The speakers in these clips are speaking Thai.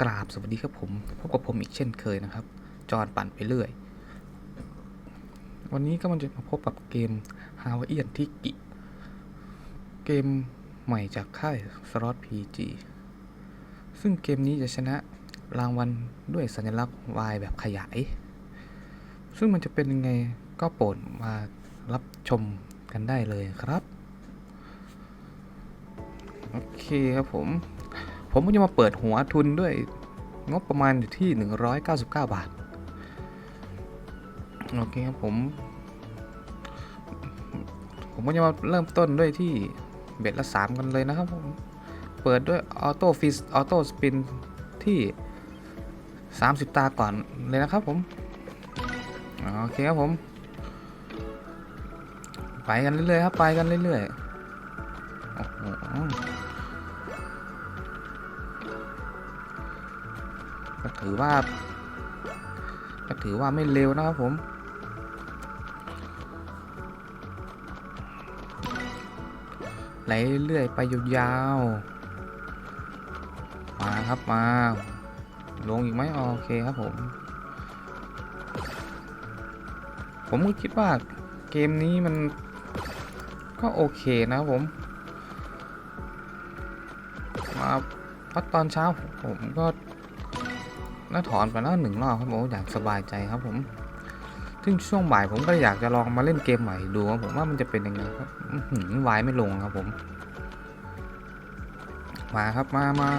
กราบสวัสดีครับผมพบกับผมอีกเช่นเคยนะครับ จอนปั่นไปเรื่อย วันนี้ก็มันจะมาพบกับเกม h a w a i i a n ที่กิเกมใหม่จากค่าย Slot PG ซึ่งเกมนี้จะชนะรางวัลด้วยสัญลักษณ์ Y แบบขยาย ซึ่งมันจะเป็นยังไงก็โปรดมารับชมกันได้เลยครับ โอเคครับผม ผมก็จะมาเปิดหัวทุนด้วยงบประมาณอยู่ที่ 199 บาท โอเคครับผม ผมก็จะมาเริ่มต้นด้วยที่เบ็ดละ 3 กันเลยนะครับผม เปิดด้วยออโต้ฟิสออโต้สปินที่ 30 ตาก่อนเลยนะครับผม โอเคครับผม ไปกันเรื่อยๆครับ ไปกันเรื่อยๆ ถือว่าก็ถือว่าไม่เร็วนะครับผม ไหลเรื่อยไปยาวๆ มาครับมา ลงอีกไหมโอเคครับผม ผมก็คิดว่าเกมนี้มันก็โอเคนะครับผม มาพักตอนเช้าผมก็ น่าถอนไปแล้วหนึ่งรอบครับผมอยากสบายใจครับผม ซึ่งช่วงบ่ายผมก็อยากจะลองมาเล่นเกมใหม่ดูครับผมว่ามันจะเป็นยังไงครับหือวายไม่ลงครับผม มาครับมามา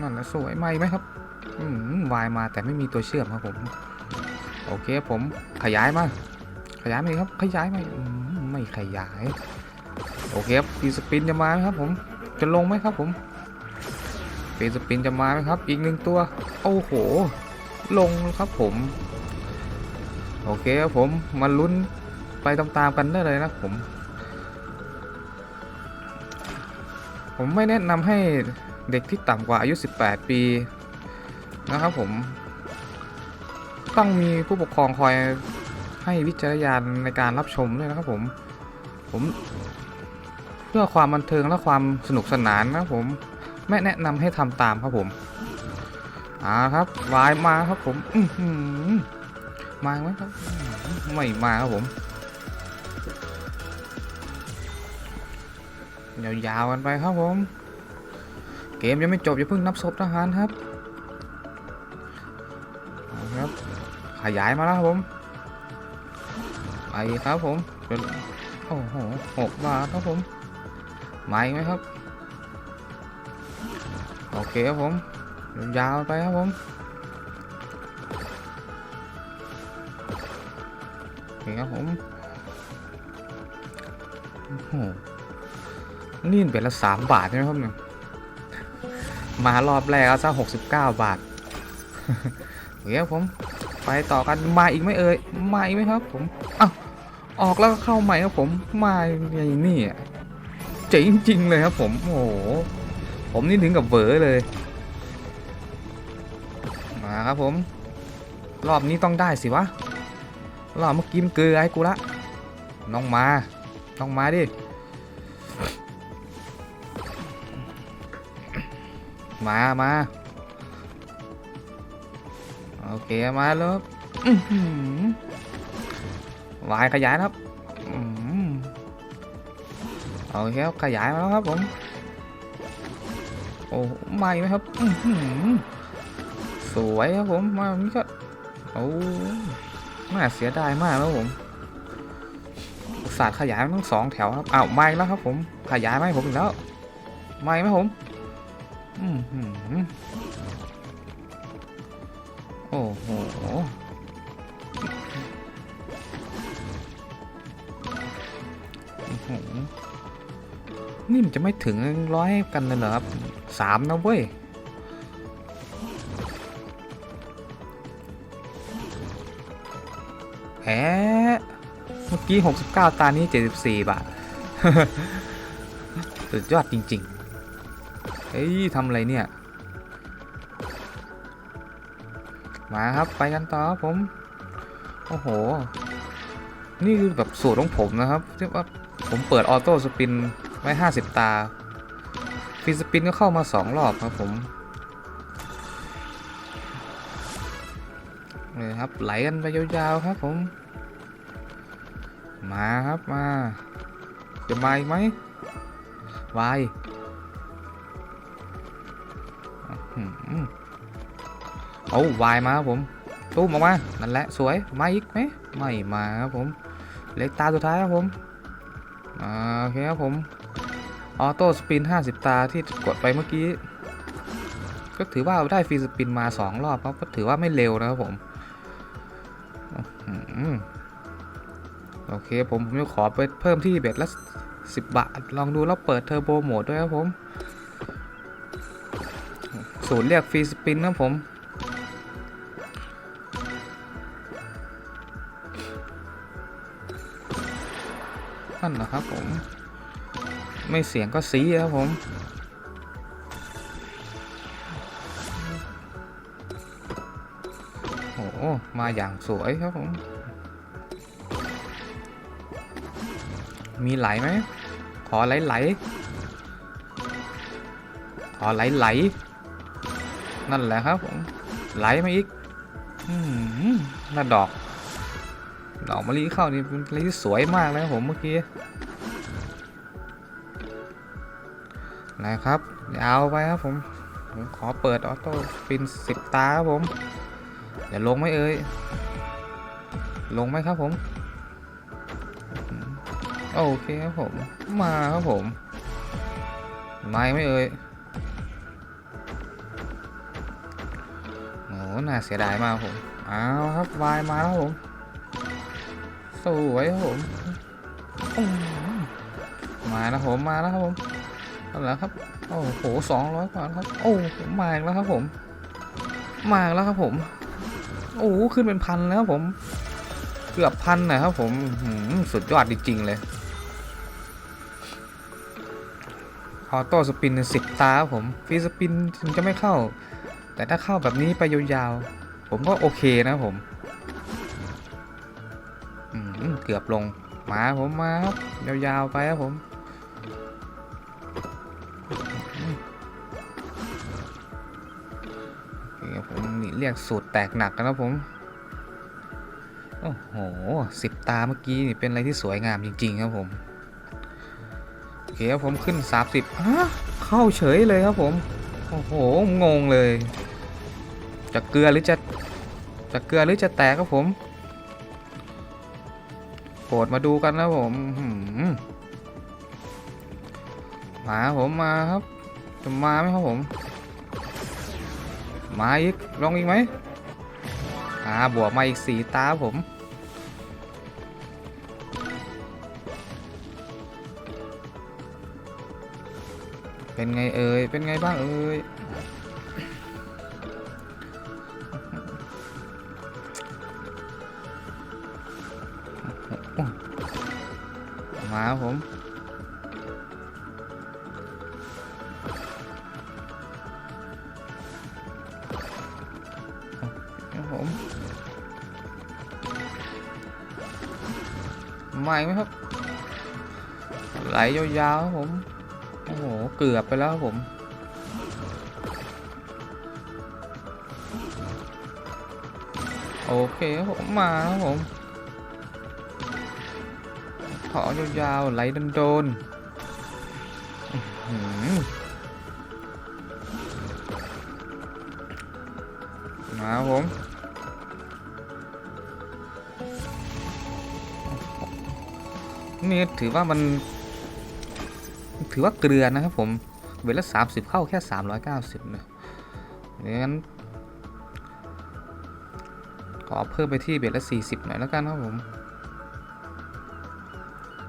นั่นนะสวยไหมไหมครับอืมวายมาแต่ไม่มีตัวเชื่อมครับผม โอเคผมขยายมา ขยายไหมครับ ขยายไหมไม่ขยาย โอเคครับฟีสปินจะมาไหมครับผม จะลงไหมครับผม เฟสปินจะมาไหมครับ อีกหนึ่งตัว โอ้โห ลงครับผม โอเคครับผม มาลุ้นไปตามๆกันได้เลยนะผม ผมไม่แนะนำให้เด็กที่ต่ำกว่าอายุ 18 ปี นะครับผม ต้องมีผู้ปกครองคอยให้วิจารณญาณในการรับชมด้วยนะครับผม ผม เพื่อความบันเทิงและความสนุกสนานนะครับผม ไม่แนะนำให้ทำตามครับผมอ่าครับวายมาครับผมอืมาไหมครับไม่มาครับผมยาวๆกันไปครับผม เกมยังไม่จบอย่าเพิ่งนับศพทหารครับครับ ขยายมาแล้วครับผมไปครับผมโอ้โหหกบาทครับผมมาอีกไหมครับ โอเคครับผมยาวไปครับผมโอเคครับผมโอ้โหนี่เป็นละสามบาทใช่ไหมครับเนี่ยมารอบแรกเอาซะหกสิบเก้าบาทโอเคครับผมไปต่อกันมาอีกไหมเอ่ยมาอีกไหมครับ ผมอ้าวออกแล้วก็เข้าใหม่ครับผมมาอย่างนี้อ่เจ๋งจริงเลยครับผมโอ้โห ผมนี่ถึงกับเวอเลย มาครับผม รอบนี้ต้องได้สิวะ รอบเมื่อกี้มันเกลือให้กูละ น้องมา น้องมาดิ มามาโอเคมาแล้ววายขยายครับโอเคขยายมาแล้วครับผม โอ้ไม่ไหมครับสวยครับผมมานี้ก็โอ้น่าเสียดายมากแล้วผมอุตส่าห์ขยายทั้งสองแถวครับอ้าวไม่แล้วครับ ผมขยายไมาให้ผมอีกแล้วไม่ไหมผมอือหือโอ้โหอื้อหือนี่มันจะไม่ถึงร้อยกันเลยเหรอครับ สามนะเว้ยแหมเมื่อกี้69ตานี้74บาทสุดยอดจริงๆ เฮ้ยทำอะไรเนี่ย มาครับไปกันต่อผม โอ้โห นี่คือแบบสูตรของผมนะครับที่ว่าผมเปิดออโต้สปินไว้ 50 ตา ฟีสปินก็เข้ามา 2 รอบครับผมเลยครับไหลกันไปยาวๆครับผม มาครับมา จะมาอีกไหมวายอื้อหือเอาวายมาครับผมตุ้มออกมา นั่นแหละสวย มาอีกไหมไม่มาครับผม เล็กตาสุดท้ายครับผม อ่าโอเคครับผม ออโต้สปิน 50 ตาที่กดไปเมื่อกี้ ก็ถือว่าได้ฟรีสปินมา 2 รอบครับก็ถือว่าไม่เร็วนะครับผมโอเคผมผมจะขอไปเพิ่มที่เบ็ดละ10 บาท ลองดูแล้วเปิดเทอร์โบโหมดด้วยครับผมศูนย์เรียกฟรีสปินนะผม นั่นนะครับผม ไม่เสียงก็สีครับผม โอ้มาอย่างสวยครับผม มีไหลไหม ขอไหลไหล ขอไหลไหล นั่นแหละครับผม ไหลมาอีกอน่าดอก ดอกมะลิเข้านี่เป็นอะไรที่สวยมากเลยครับผมเมื่อกี้ นะครับยาวไปครับผม ผมขอเปิดออโต้สปินสิบตาครับผมเดี๋ยวลงไหมเอ่ยลงไหมครับผม โอเคครับผม มาครับผม ไม่ไม่เอ่ยโอ้น่าเสียดายมากครับผมเอาครับวายมาแล้วครับผม สวยครับผม มาแล้วผม มาแล้วครับผมันแหละครับ โอ้โหสองร้อยกว่าครับ โอ้ผมมากแล้วครับผม มากแล้วครับผม โอ้โหขึ้นเป็นพันแล้วครับผม เกือบพันนะครับผมสุดยอดจริงๆเลย ออโต้สปินสิบตาครับผม ฟรีสปินถึงจะไม่เข้า แต่ถ้าเข้าแบบนี้ไปยาวๆ ผมก็โอเคนะครับผมอืมเกือบลง มาผมมาครับยาวๆไปครับผม เรียกสูตรแตกหนักนะครับผม โอ้โหสิบตาเมื่อกี้นี่เป็นอะไรที่สวยงามจริง ๆ ครับผม โอเคครับผมขึ้น 30ฮะเข้าเฉยเลยครับผม โอ้โห งงเลย จะเกลือหรือจะ จะเกลือหรือจะแตกครับผมโปรดมาดูกันนะผมมาผมมาครับ จะมาไหมครับผม มาอีก ลองอีกไหมอ่าบวกมาอีกสี่ตาผม เป็นไงเอ่ย เป็นไงบ้างเอ่ยมาครับผม มาอีกไหมครับ ไหลยาวๆครับผม โอ้โห เกือบไปแล้วครับผม โอเคครับผมมาครับผมขอยาวๆไหลโดนๆหือมาครับผม นี่ถือว่ามัน ถือว่าเกลือนะครับผม เวลาสามสิบเข้าแค่สามร้อยเก้าสิบนะงั้นขอเพิ่มไปที่เบ็ดละสี่สิบหน่อยแล้วกันครับผม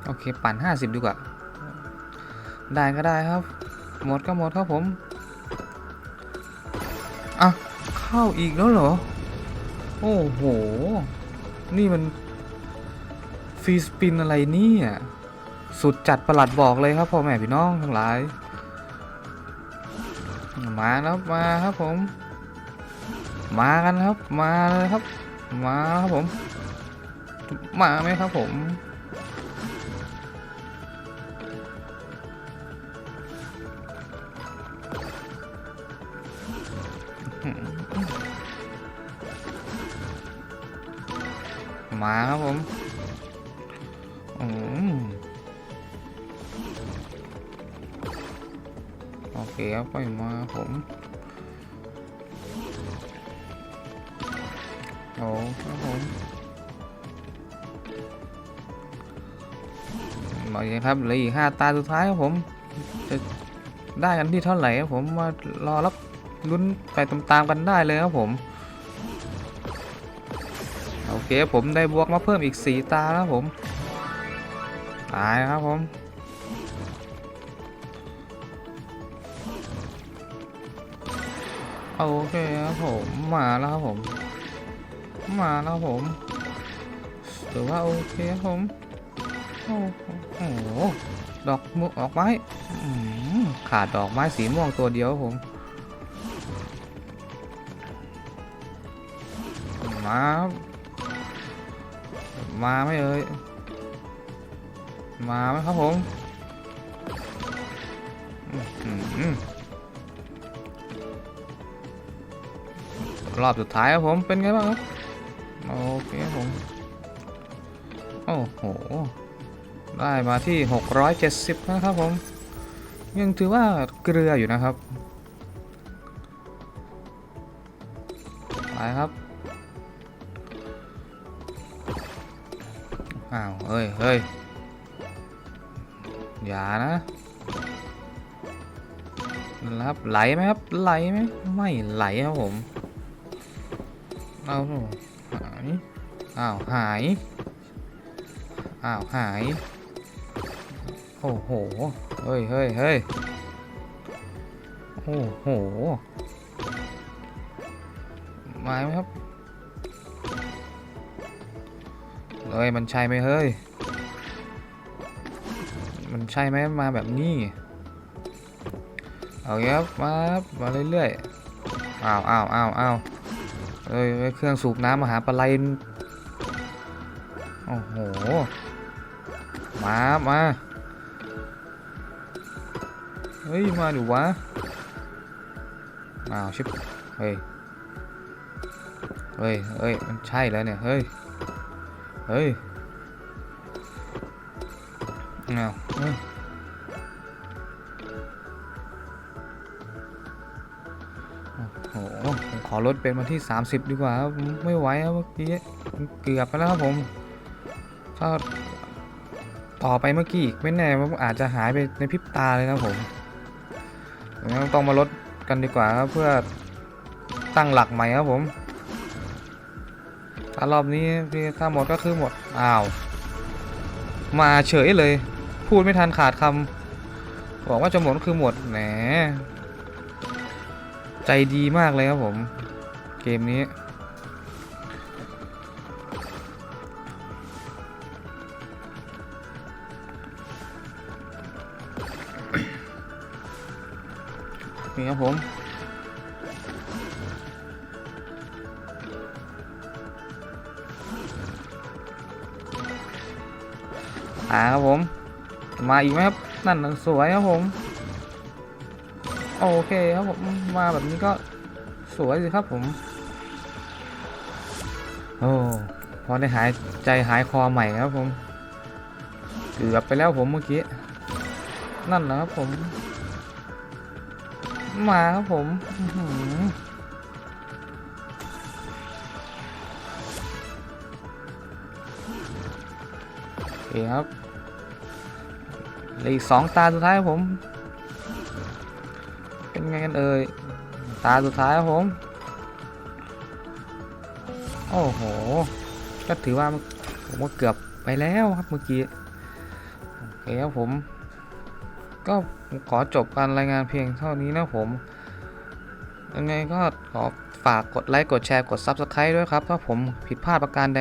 โอเค ปั่น50ดีกว่า ได้ก็ได้ครับ หมดก็หมดครับผม อะ เข้าอีกแล้วเหรอ โอ้โห นี่มัน รีสปินอะไรเนี่ยสุดจัดประหลัดบอกเลยครับพ่อแม่พี่น้องทั้งหลาย มาครับมาครับผม มากันครับมาเลยครับ มาครับผม มาไหมครับผมมาครับผม โอเคครับไปมาผมโอ้ครับผมมาอีกครับเหลืออีกห้าตาสุดท้ายครับผมจะได้กันที่เท่าไหร่ครับผมมารอรับลุ้นไปตามๆกันได้เลยครับผมโอเคผมได้บวกมาเพิ่มอีกสีตาแล้วผม ตายครับผมโอเคครับผมมาแล้วครับผม มาแล้วครับผมถือว่าโอเคครับผมโอ้โหดอกมุกดอกไม้ขาดดอกไม้สีม่วงตัวเดียวครับผมมา มาไหมเอ่ย มาไหมครับผมรอบสุดท้ายครับผมเป็นไงบ้างครับ โอเคครับผม โอ้โห ได้มาที่ 670 นะครับผม ยังถือว่าเกลืออยู่นะครับ ไปครับ อ้าว เฮ้ยเฮ้ย อย่านะนะครับ ไหลไหมครับ ไหลไหมไม่ไหลครับผม เอาหาย อ้าว หาย อ้าว หาย โอ้โห เฮ้ยเฮ้ยเฮ้ยโอ้โห มาไหมครับเฮ้ยมันใช่ไหมเฮ้ย มันใช่ไหมมาแบบนี้ เอาเยครับมามาเรื่อยๆอ้าวอ้าวอ้าวอ้าวเอ้ยเครื่องสูบน้ำมาหาปลาไหลโอ้โห มามาเฮ้ย มาดูวะอ้าวชิบเฮ้ย เฮ้ยเฮ้ยมันใช่แล้วเนี่ย เฮ้ย เฮ้ย เอาเฮ้ยโอ้โหผมขอลดเป็นมาที่ 30 ดีกว่าครับไม่ไหวครับเมื่อกี้เกือบไปแล้วครับผม ถ้าต่อไปเมื่อกี้อีกไม่แน่ว่าอาจจะหายไปในพริบตาเลยนะผมงั้นต้องมาลดกันดีกว่าครับเพื่อตั้งหลักใหม่ครับผมถ้ารอบนี้ถ้าหมดก็คือหมด อ้าว มาเฉยเลย พูดไม่ทันขาดคำบอกว่าจะหมดก็คือหมดแหมใจดีมากเลยครับผม เกมนี้ นี่ครับผมอ่าครับผม มาอีกไหมครับ นั่นน่ะสวยครับผม โอเคครับผม มาแบบนี้ก็สวยสิครับผม โอ้พอได้หายใจหายคอใหม่ครับผม เกือบไปแล้วผมเมื่อกี้ นั่นนะครับผม มาครับผมโอเคครับ เหลืออีกสองตาสุดท้ายครับผม เป็นไงกันเอ่ย ตาสุดท้ายครับผม โอ้โห ก็ถือว่าผมว่าเกือบไปแล้วครับเมื่อกี้ โอเคครับผม ก็ขอจบการรายงานเพียงเท่านี้นะผม ยังไงก็ขอฝากกดไลค์ กดแชร์ กด Subscribe ด้วยครับ ถ้าผมผิดพลาดประการใด